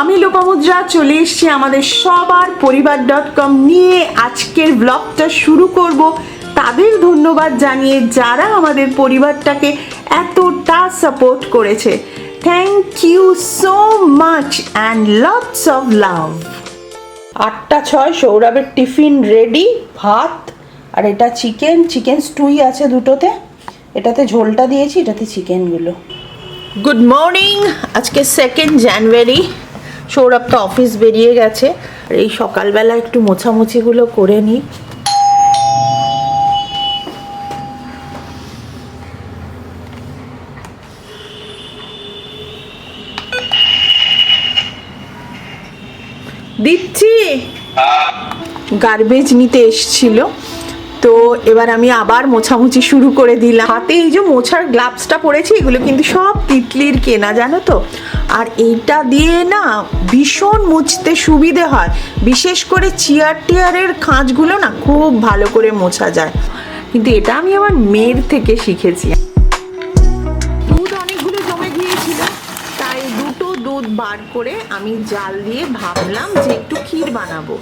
আমি লোপামুদ্রা চলে এসেছি আমাদের সবার পরিবার ডট কম নিয়ে। আজকের ব্লগটা শুরু করব। তাদের ধন্যবাদ জানিয়ে যারা আমাদের পরিবারটাকে এতটা সাপোর্ট করেছে। Thank you so much and lots of love আটটা ছয় সৌরভের টিফিন রেডি ভাত আর এটা চিকেন চিকেন স্টুই আছে দুটোতে। এটাতে ঝোলটা দিয়েছি এটাতে চিকেনগুলো গুড মর্নিং আজকে সেকেন্ড জানুয়ারি সৌরভ তো অফিস বেরিয়ে গেছে। আর এই সকালবেলা একটু মোছামুছিগুলো করে নিই দিচ্ছি। গার্বেজ নিতে এসছিল। তো এবার আমি আবার মোছামুছি শুরু করে দিলাম। হাতে এই যে মোছার গ্লাভসটা পরেছি, এগুলো কিন্তু সব তিতলির কেনা, জানো তো? আর এইটা দিয়ে না ভীষণ মুছতে সুবিধে হয়। বিশেষ করে চেয়ার টিয়ারের খাঁজগুলো না খুব ভালো করে মোছা যায়। কিন্তু এটা আমি আমার মেয়ের থেকে শিখেছি। দুধ অনেকগুলো জমে গিয়েছিল, তাই দুটো দুধ বার করে আমি জাল দিয়ে ভাবলাম যে একটু ক্ষীর বানাবো।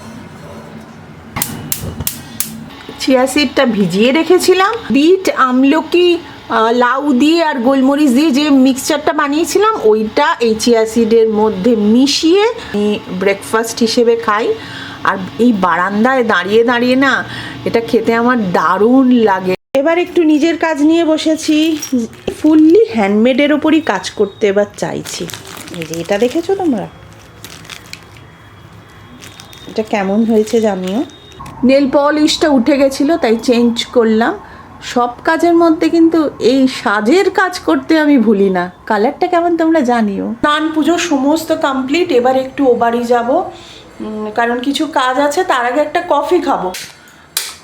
চিয়া সিডটা ভিজিয়ে রেখেছিলাম। বিট, আমলকি লাউ দিয়ে আর গোলমরিচ দিয়ে যে মিক্সচারটা বানিয়েছিলাম, ওইটা এই চিয়া সিডের মধ্যে মিশিয়ে ব্রেকফাস্ট হিসেবে খাই। আর এই বারান্দায় দাঁড়িয়ে দাঁড়িয়ে না, এটা খেতে আমার দারুণ লাগে। এবার একটু নিজের কাজ নিয়ে বসেছি। ফুললি হ্যান্ডমেডের ওপরই কাজ করতে এবার চাইছি। এই যে এটা দেখেছ তোমরা? এটা কেমন হয়েছে জানিও? নেল পলিশটা উঠে গেছিল, তাই চেঞ্জ করলাম। সব কাজের মধ্যে কিন্তু এই সাজের কাজ করতে আমি ভুলি না। কালারটা কেমন তোমরা জানিও। স্নান পুজো সমস্ত কমপ্লিট এবার একটু ও বাড়ি যাব। কারণ কিছু কাজ আছে, তার আগে একটা কফি খাব।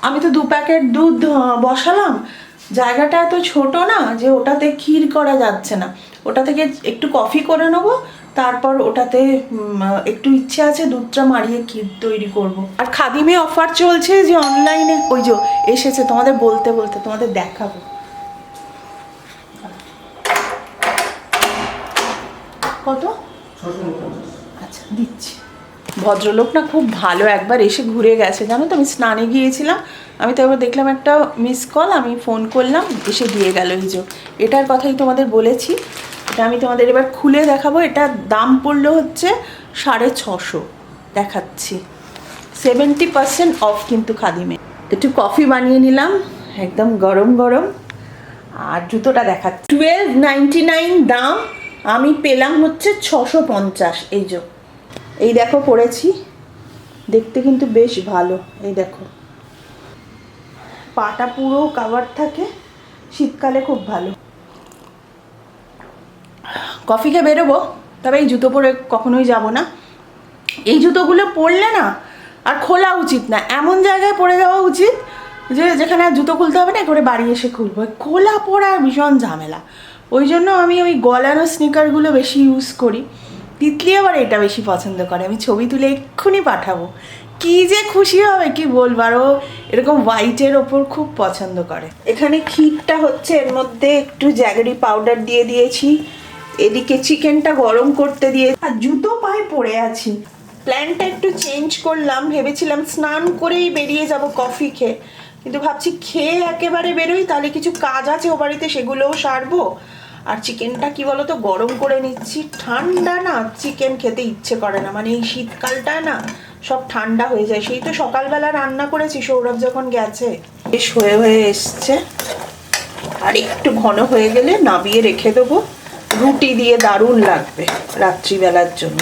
আমি তো দু প্যাকেট দুধ বসালাম। জায়গাটা এত ছোট না যে ওটাতে ক্ষীর করা যাচ্ছে না। ওটা থেকে একটু কফি করে নেব তারপর ওটাতে একটু ইচ্ছে আছে দুধটা মারিয়ে ক্ষীর তৈরি করব। আর খাদিমে অফার চলছে যে অনলাইনে ওই যে এসেছে, তোমাদের বলতে বলতে তোমাদের দেখাবো। কত? আচ্ছা দিচ্ছি। ভদ্রলোক না খুব ভালো, একবার এসে ঘুরে গেছে, জানো তো, আমি স্নানে গিয়েছিলাম, আমি তো দেখলাম একটা মিস কল আমি ফোন করলাম, এসে দিয়ে গেল, এই যে। এটার কথাই তোমাদের বলেছি। এটা আমি তোমাদের এবার খুলে দেখাবো। এটা দাম পড়ল হচ্ছে সাড়ে ছশো। দেখাচ্ছি। সেভেন্টি পার্সেন্ট অফ কিন্তু খাদিমে। একটু কফি বানিয়ে নিলাম, একদম গরম গরম। আর জুতোটা দেখা টুয়েলভ নাইনটি নাইন দাম, আমি পেলাম হচ্ছে ছশো পঞ্চাশ। এই যে, এই দেখো পরেছি দেখতে কিন্তু বেশ ভালো, এই দেখো। পাটা পুরো কাভার থাকে, শীতকালে খুব ভালো। কফি খেয়ে বেরোবো, তবে এই জুতো পরে কখনোই যাব না। এই জুতোগুলো পরলে না আর খোলা উচিত না, এমন জায়গায় পরে যাওয়া উচিত যে যেখানে আর জুতো খুলতে হবে না করে বাড়ি এসে খুলবো। খোলা পরা ভীষণ ঝামেলা। ওই জন্য আমি ওই গলানো স্নিকারগুলো বেশি ইউজ করি। তিতলি আবার এটা বেশি পছন্দ করে। আমি ছবি তুলে এক্ষুনি পাঠাবো। কি যে খুশি হবে, কি বলব? আর ও এরকম হোয়াইটের ওপর খুব পছন্দ করে। এখানে ক্ষীরটা হচ্ছে, এর মধ্যে একটু জ্যাগরি পাউডার দিয়ে দিয়েছি। এদিকে চিকেনটা গরম করতে দিয়ে আর জুতো পায়ে পড়ে আছি। প্ল্যানটা একটু চেঞ্জ করলাম, ভেবেছিলাম স্নান করেই বেরিয়ে যাব কফি খেয়ে। কিন্তু ভাবছি খেয়ে একেবারে বেরোই, তাহলে কিছু কাজ আছে ও বাড়িতে, সেগুলোও সারবো। আর চিকেনটা কি বলতো, গরম করে নিচ্ছি। ঠান্ডা না, চিকেন খেতে ইচ্ছে করে না। মানে এই শীতকালটা না, সব ঠান্ডা হয়ে যায়। সেই তো সকালবেলা রান্না করেছি, সৌরভ যখন গেছে। বেশ হয়ে হয়ে এসছে। আর একটু ঘন হয়ে গেলে নাবিয়ে রেখে দেবো। রুটি দিয়ে দারুণ লাগবে রাত্রিবেলার জন্য।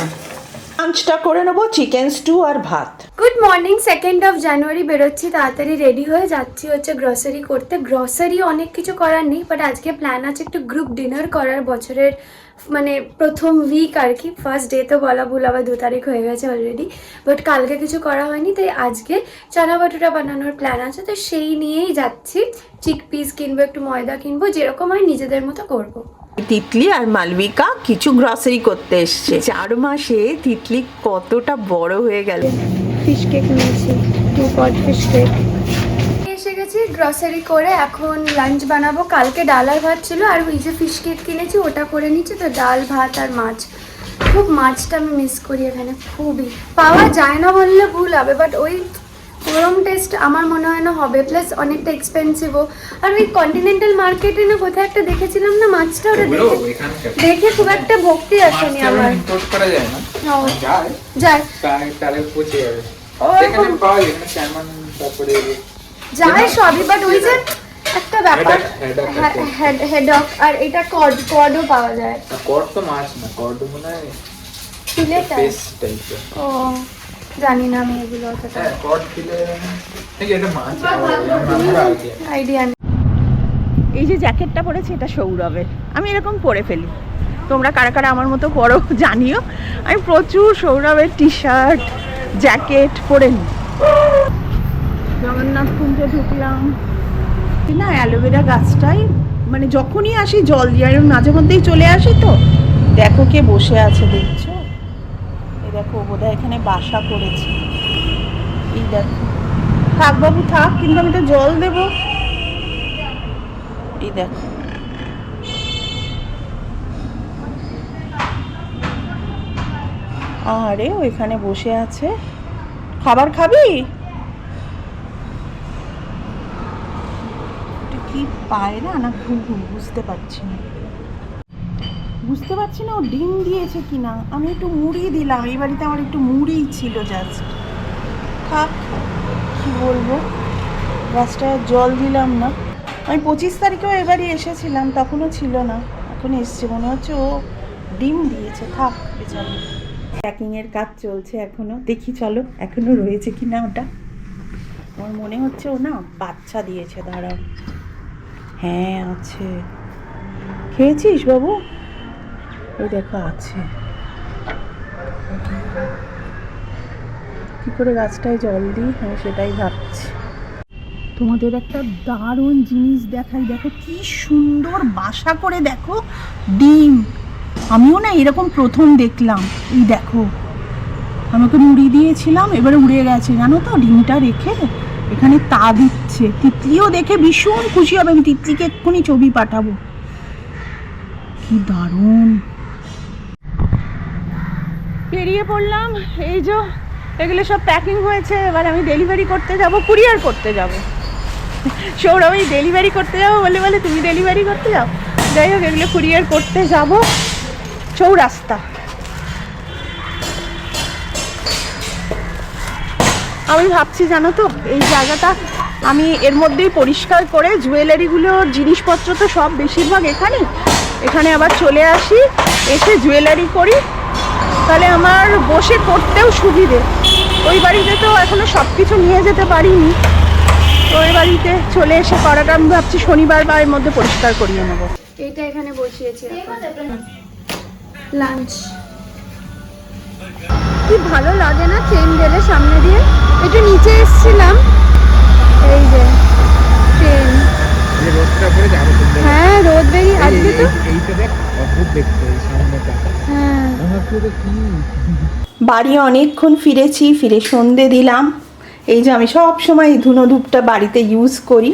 লাঞ্চটা করে নেব চিকেন স্টু আর ভাত। Good morning second of January বেরোচ্ছি, তাড়াতাড়ি রেডি হয়ে যাচ্ছি হচ্ছে গ্রসারি করতে। গ্রসারি অনেক কিছু করার নেই বাট আজকে প্ল্যান আছে একটু গ্রুপ ডিনার করার বছরের মানে প্রথম উইক আর কি। ফার্স্ট ডে তো বলা ভুল, আবার দু তারিখ হয়ে গেছে অলরেডি বাট কালকে কিছু করা হয়নি, তাই আজকে চানা বাটুরা বানানোর প্ল্যান আছে, তো সেই নিয়েই যাচ্ছি। চিক পিস কিনবো, একটু ময়দা কিনবো, যেরকম হয় নিজেদের মতো করব। তিতলি আর মালবিকা কিছু গ্রসারি করতে এসছে। চার মাসে তিতলি কতটা বড় হয়ে গেল। ফিশ কেক নিয়েছি টু পট ফিশ কেক এসে গেছি গ্রসারি করে এখন লাঞ্চ বানাবো। কালকে ডাল আর ভাত ছিল আর ওই যে ফিশ কেক কিনেছি ওটা করে নিচ্ছি। তো ডাল ভাত আর মাছ। খুব মাছটা আমি মিস করি এখানে খুবই। পাওয়া যায় না বললে ভুল হবে বাট ওই ওরম টেস্ট আমার মনে হয় না হবে প্লাস অনেকটা এক্সপেন্সিভও আর ওই কন্টিনেন্টাল মার্কেটে না কোথায় একটা দেখেছিলাম না মাছটা ওটা দেখে দেখে খুব একটা ভক্তি আসেনি আমার। যায় যায়। সবই বাট ওই যে একটা ব্যাপার হেডক আর এটা কড কডও পাওয়া যায়। কড তো মাছ না কড মনে হয় ফিলেটা ও। জানি না আমি এগুলো অতটা হ্যাঁ আইডিয়া নেই এই যে জ্যাকেটটা পরেছি এটা সৌরভের। আমি এরকম পরে ফেলি। তোমরা কারা কারা আমার মতো পরো জানিও। আমি প্রচুর সৌরভের টি শার্ট জ্যাকেট পরে নিই জগন্নাথ কুঞ্জে ঢুকলাম। না অ্যালোভেরা গাছটাই মানে যখনই আসি জল দিয়ে মাঝে মধ্যেই চলে আসি তো। দেখো কে বসে আছে দেখছ? দেখো, বোধহয় এখানে বাসা করেছে এই দেখো। থাক বাবু থাক, কিন্তু আমি তো জল দেবো। এই দেখো। আরে ওইখানে বসে আছে। খাবার খাবি? কি পায়রা না ঘুঘু? বুঝতে পারছি না। বুঝতে পারছি না ও ডিম দিয়েছে কি না আমি একটু মুড়ি দিলাম, এই বাড়িতে আমার একটু মুড়িই ছিল জাস্ট থাক, কি বলব? গাছটায় জল দিলাম না। আমি পঁচিশ তারিখেও এবারই এসেছিলাম, তখনও ছিল না। এখন এসছে, মনে হচ্ছে ও ডিম দিয়েছে। থাক, বেচারি। প্যাকিংয়ের কাজ চলছে এখনও দেখি চলো এখনও রয়েছে কি না ওটা। আমার মনে হচ্ছে ও না বাচ্চা দিয়েছে, দাঁড়াও। হ্যাঁ আছে। খেয়েছিস বাবু? ওই দেখো আছে। কি করে গাছটায় জল দিই? হ্যাঁ সেটাই ভাবছি। তোমাদের একটা দারুণ জিনিস দেখাই। দেখো কি সুন্দর বাসা করে দেখো ডিম। আমিও না এরকম প্রথম দেখলাম। এই দেখো, আমাকে মুড়ি দিয়েছিলাম, এবারে উড়ে গেছে। জানো তো, ডিমটা রেখে এখানে তা দিচ্ছে। তিতলিও দেখে ভীষণ খুশি হবে। আমি তিতলিকে এক্ষুনি ছবি পাঠাবো। কি দারুণ। বেরিয়ে পড়লাম। এই যে, এগুলো সব প্যাকিং হয়েছে। এবার আমি ডেলিভারি করতে যাব কুরিয়ার করতে যাব। সৌরভ আমি ডেলিভারি করতে যাব বলে বলে তুমি ডেলিভারি করতে যাও? যাই হোক, এগুলো কুরিয়ার করতে যাব। চৌরাস্তা। আমি ভাবছি, জানো তো, এই জায়গাটা আমি এর মধ্যেই পরিষ্কার করে জুয়েলারিগুলোর জিনিসপত্র তো সব বেশিরভাগ এখানে এখানে আবার চলে আসি, এসে জুয়েলারি করি। তাহলে আমার বসে করতেও সুবিধে। ওই বাড়িতে তো এখনও সব কিছু নিয়ে যেতে পারিনি। তো ওই বাড়িতে চলে এসে করাটা আমি ভাবছি শনিবার বা এর মধ্যে পরিষ্কার করিয়ে নেব। এইটা এখানে বসিয়েছি। লাঞ্চ। কি ভালো লাগে না ট্রেন গেলে সামনে দিয়ে? একটু নিচে এসেছিলাম। এই যে ট্রেন হ্যাঁ রোদ বেরিয়ে আজকে তো এইটা দেখ অদ্ভুত দেখতে এই সামনেটা। হ্যাঁ বাড়ি অনেকক্ষণ ফিরেছি, ফিরে সন্ধে দিলাম। এই যে আমি সব সময় ধুনো ধূপটা বাড়িতে ইউজ করি।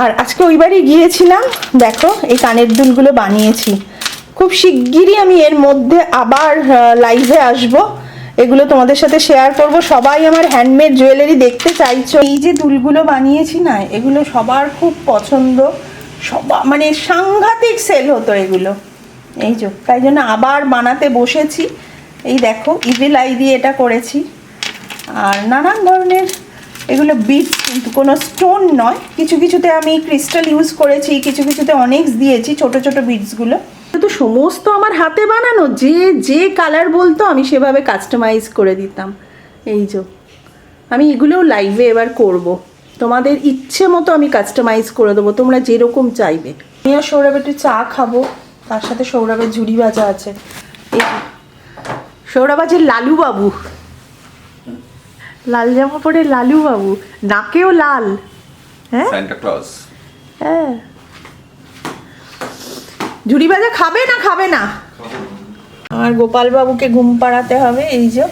আর আজকে ওই বাড়ি গিয়েছিলাম, দেখো, এই কানের দুলগুলো বানিয়েছি। খুব শিগগিরই আমি এর মধ্যে আবার লাইভে আসব। এগুলো তোমাদের সাথে শেয়ার করব। সবাই আমার হ্যান্ডমেড জুয়েলারি দেখতে চাইছো। এই যে দুলগুলো বানিয়েছি না, এগুলো সবার খুব পছন্দ। সবা মানে সাংঘাতিক সেল হতো এগুলো। এই যে তাই জন্য আবার বানাতে বসেছি। এই দেখো ইভিল আই দিয়ে এটা করেছি। আর নানান ধরনের এগুলো বিটস কিন্তু কোনো স্টোন নয়। কিছু কিছুতে আমি ক্রিস্টাল ইউজ করেছি কিছু কিছুতে অনেক্স দিয়েছি ছোট ছোট বিটসগুলো তো সমস্ত আমার হাতে বানানো যে যে কালার বলতো আমি সেভাবে কাস্টমাইজ করে দিতাম। এই যে আমি এগুলোও লাইভে এবার করব। তোমাদের ইচ্ছে মতো আমি কাস্টমাইজ করে দেবো তোমরা যেরকম চাইবে। আমি আর সৌরভ একটু চা খাব। তার সাথে সৌরভের ঝুড়ি ভাজা আছে। সৌরভ আছে লালু বাবু। লাল জামা পরে লালু বাবু। নাকেও লাল। হ্যাঁ? হ্যাঁ। ঝুড়ি ভাজা খাবে না খাবে না? আমার গোপাল বাবুকে ঘুম পাড়াতে হবে এই যে।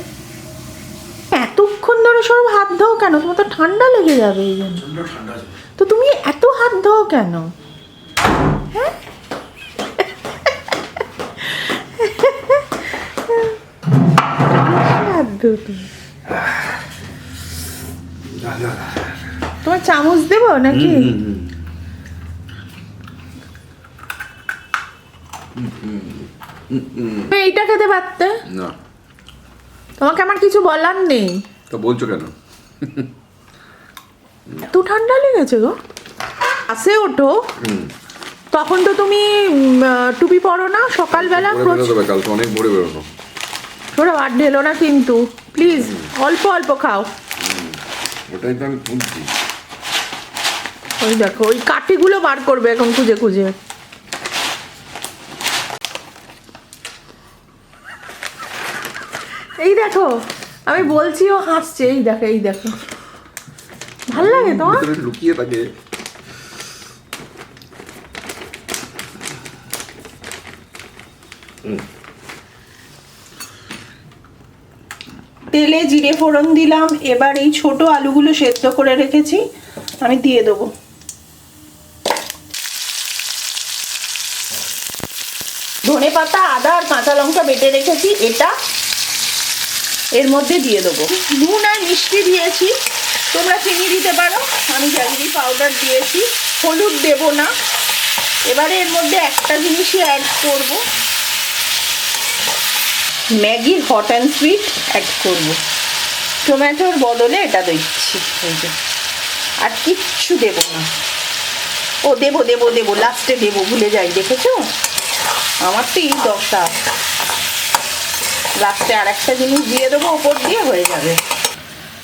এতক্ষণ ধরে সব হাত ধোও কেন? তোমার তো ঠান্ডা লেগে যাবে এই জন্য। তো তুমি এত হাত ধোও কেন? হ্যাঁ? তোমার চামচ দেবো নাকি? এইটা খেতে পারতে? না। তোমাকে আমার কিছু বলার নেই। তা বলছো কেন? এত ঠান্ডা লেগেছে গো। আসে ওঠো। তখন তো তুমি টুপি পরো না সকালবেলা অনেক ভোরে বেরোনো ওরা বাদ ঢেলো না কিন্তু। প্লিজ অল্প অল্প খাও। ওটাই তো আমি তুলছি ওই দেখো ওই কাঠিগুলো বার করবে এখন খুঁজে খুঁজে। এই দেখো আমি বলছি ও হাসছে এই দেখো এই দেখো। ভালো লাগে তোমার? লুকিয়ে থাকে। তেলে জিরে ফোড়ন দিলাম, এবার এই ছোট আলুগুলো সেদ্ধ করে রেখেছি, আমি দিয়ে দেবো। ধনে পাতা, আদা আর কাঁচা লঙ্কা বেটে রেখেছি, এটা এর মধ্যে দিয়ে দেবো। নুন আর মিষ্টি দিয়েছি, তোমরা চিনি দিতে পারো, আমি জাগরি পাউডার দিয়েছি, হলুদ দেব না। এবারে এর মধ্যে একটা জিনিসই অ্যাড করব। Maggi hot and sweet add করব। টমেটোর বদলে এটা দিচ্ছি। আর কিচ্ছু দেব না। ও, দেবো দেবো দেবো লাস্টে দেবো, ভুলে যাই, দেখেছ? আমার তো এই দরকার লাস্টে আর একটা জিনিস দিয়ে দেবো, ওপর দিয়ে হয়ে যাবে।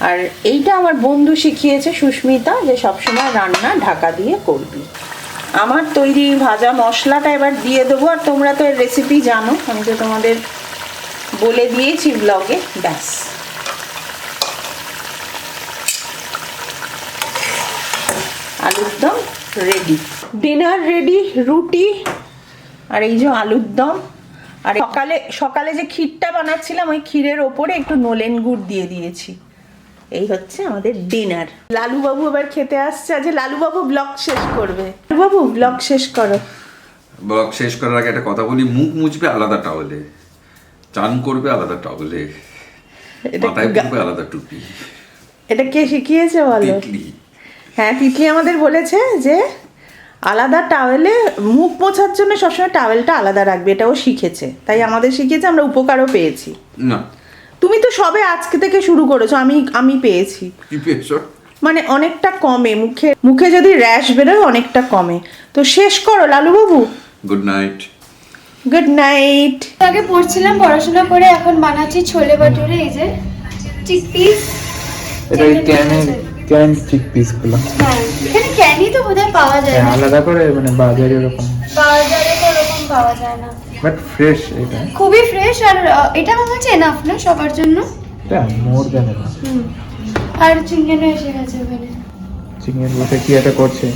আর এইটা আমার বন্ধু শিখিয়েছে সুস্মিতা যে সবসময় রান্না ঢাকা দিয়ে করবি। আমার তৈরি ভাজা মশলাটা এবার দিয়ে দেবো, আর তোমরা তো এর রেসিপি জানো, আমি তো তোমাদের বলে দিয়েছি ব্লগে ব্যাস। আলুর দম রেডি ডিনার রেডি রুটি, আর এই যে আলুর দম। আর সকালে সকালে যে ক্ষীরটা বানাচ্ছিলাম, ওই ক্ষীরের ওপরে একটু নলেন গুড় দিয়ে দিয়েছি। এই হচ্ছে আমাদের ডিনার লালুবাবু এবার খেতে আসছে, আজ লালুবাবু ব্লগ শেষ করবে। লালুবাবু ব্লগ শেষ করো। ব্লগ শেষ করার আগে একটা কথা বলি, মুখ মুছবে আলাদা টাওয়ালে চান করবে আলাদা এটা মাথায় পড়বে আলাদা টুপি। এটা কে শিখিয়েছে বলো? হ্যাঁ তিতলি আমাদের বলেছে যে আলাদা টাওয়েলে মুখ মোছার জন্য সবসময় টাওয়েলটা আলাদা রাখবে এটাও শিখেছে। তাই আমাদের শিখিয়েছে আমরা উপকারও পেয়েছি। না। তুমি তো সবে আজকে থেকে শুরু করেছ আমি আমি পেয়েছি। কি পেয়েছ? মানে অনেকটা কমে মুখে মুখে যদি র্যাশ বেরোয় অনেকটা কমে। তো শেষ করো Lalubabu. Good night. Good night আগে পড়ছিলাম পড়াশোনা করে এখন বানাচ্ছি ছোলে বাটুরে এই যে চিকপিস এটা ওই ক্যানের ক্যান চিক পিসগুলো হ্যাঁ এখানে ক্যানই তো বোধহয় পাওয়া যায় হ্যাঁ না আলাদা করে মানে বাজারে ওরকম। বাজারে তো ওরকম পাওয়া যায় না। বাট ফ্রেশ এটা। খুবই ফ্রেশ আর এটা মনে হচ্ছে এনাফ না সবার জন্য? এটা মোর দেন এটা হুম। আর চিকেনও এসে গেছে ওখানে। চিকেন বসে কি একটা করছে?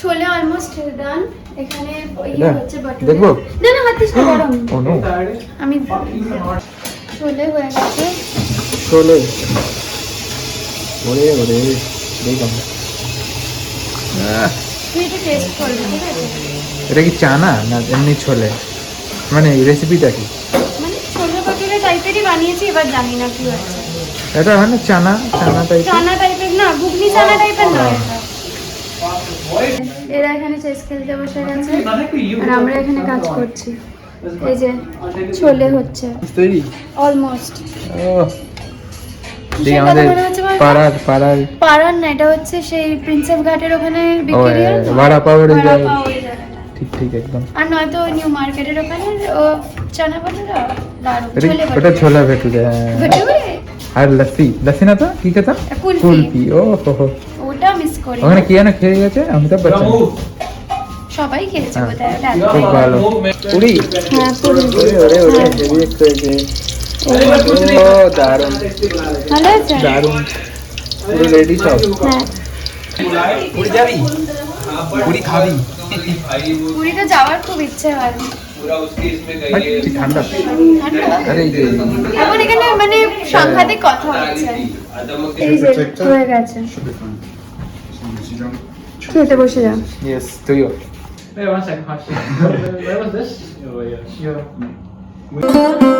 ছোলে অলমোস্ট ডান এখানে এটা? হচ্ছে দেখব? না না হাত দিস গরম। Oh no. আমি ছোলে হয়ে গেছে। চলে ওরে ওরে দেখলাম তুই একটু টেস্ট করবি ঠিক আছে? এটা কি চানা না এমনি ছোলে? মানে রেসিপিটা কি? মানে ছোলে টাইপেরই বানিয়েছি এবার জানি না কি হচ্ছে। এটা মানে চানা চানা টাইপ চানা টাইপের না ঘুগনি চানা টাইপের না এরা এখানে চেস খেলতে বসে গেছে। আর আমরা এখানে কাজ করছি। এই যে ছোলে হচ্ছে। অলমোস্ট ও এই আমাদের পাড়ার পাড়ার। পাড়ার না এটা হচ্ছে সেই প্রিন্সেপ ঘাটের ওখানে বিক্রি হয় না? বড়া পাউয়ের ওই বড়া জায়গায়। পাও ওই জায়গাটা। ঠিক ঠিক একদম। আর নয়তো নিউ মার্কেটের ওখানে ও চানা ওটা ছোলা ভেটুরে ভেটুরে আর লস্যি? লস্যি না তো? কি কথা। কুলফি। ও হো হো ওটা মিস করি ওখানে কি যেন খেয়ে গেছে? অমিতাভ বচ্চন। সবাই খেয়েছে হ্যাঁ। বোধহয় ওটা খুব ভালো। পুরি? হ্যাঁ পুরি। ওরে ওরে ওরে হেভি ও দারুণ। ভালো আছে? দারুণ। পুরো রেডি সব। হ্যাঁ। পুরি যাবি? পুরি খাবি? পুরীতে যাওয়ার খুব ইচ্ছে হয়। ঠান্ডা। ঠান্ডা? আরে এখন এখানে মানে সাংঘাতিক কথা হচ্ছে। হয়ে। গেছে। খেতে বসে যাও ইয়েস তুইও Wait one second, actually. Where was this? Oh, yeah.